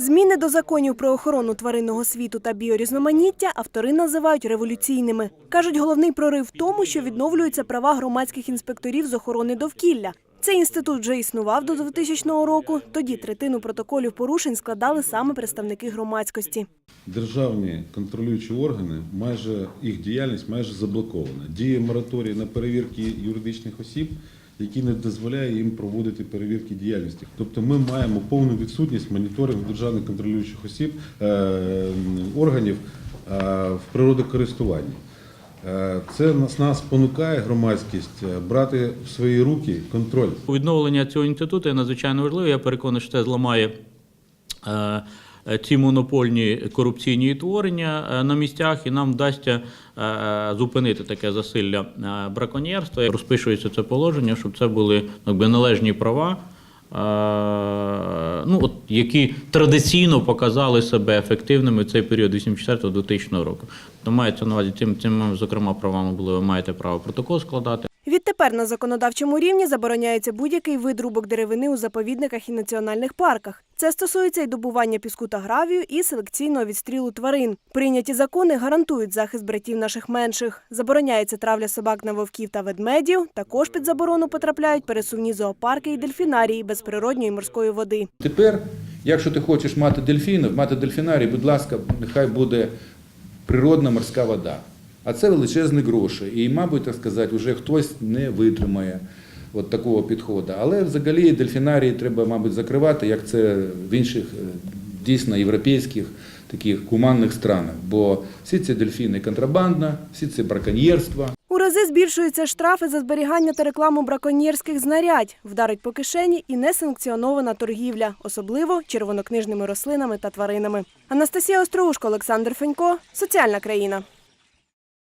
Зміни до законів про охорону тваринного світу та біорізноманіття автори називають революційними. Кажуть, головний прорив в тому, що відновлюються права громадських інспекторів з охорони довкілля. Цей інститут вже існував до 2000 року. Тоді третину протоколів порушень складали саме представники громадськості. Державні контролюючі органи, майже їх діяльність майже заблокована. Діє мораторій на перевірки юридичних осіб, який не дозволяє їм проводити перевірки діяльності. Тобто ми маємо повну відсутність моніторингу державних контролюючих осіб е, органів е, в природокористуванні. Е, Це нас, нас спонукає громадськість брати в свої руки контроль. Відновлення цього інституту є надзвичайно важливе. Я переконаний, що це зламає ці монопольні корупційні творення е, на місцях, і нам вдасться е, зупинити таке засилля е, браконьєрства. Розпишується це положення, щоб це були ну, якби, належні права. е, Ну, от, які традиційно показали себе ефективними в цей період 84-2000 року. То мається на увазі цим, цим, зокрема, правами були, ви маєте право протокол складати. Відтепер на законодавчому рівні забороняється будь-який вид рубок деревини у заповідниках і національних парках. Це стосується і добування піску та гравію, і селекційного відстрілу тварин. Прийняті закони гарантують захист братів наших менших. Забороняється травля собак на вовків та ведмедів. Також під заборону потрапляють пересувні зоопарки і дельфінарії без природньої морської води. Тепер, якщо ти хочеш мати дельфінів, мати дельфінарій, будь ласка, нехай буде природна морська вода. А це величезні гроші. І, мабуть, так сказати, вже хтось не витримає от такого підходу. Але взагалі дельфінарії треба, мабуть, закривати, як це в інших е, дійсно європейських таких гуманних странах. Бо всі ці дельфіни контрабандна, всі це браконьєрство. У рази збільшуються штрафи за зберігання та рекламу браконьєрських знарядь, вдарить по кишені і несанкціонована торгівля, особливо червонокнижними рослинами та тваринами. Анастасія Остроушко, Олександр Фенько, соціальна країна.